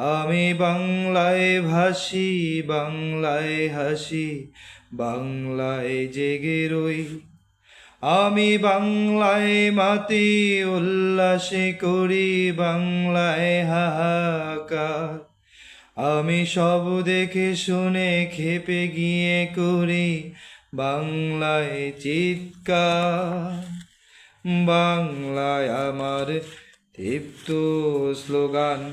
আমি বাংলায় ভাসি, বাংলায় হাসি, বাংলায় জেগে রই। আমি বাংলায় মাতি, উল্লাসে করি, বাংলায় হাহাকার। আমি সব দেখে শুনে খেপে গিয়ে করি, বাংলায় চিৎকার। বাংলায় আমার তৃপ্ত স্লোগান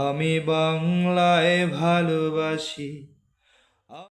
আমি বাংলায় ভালোবাসি।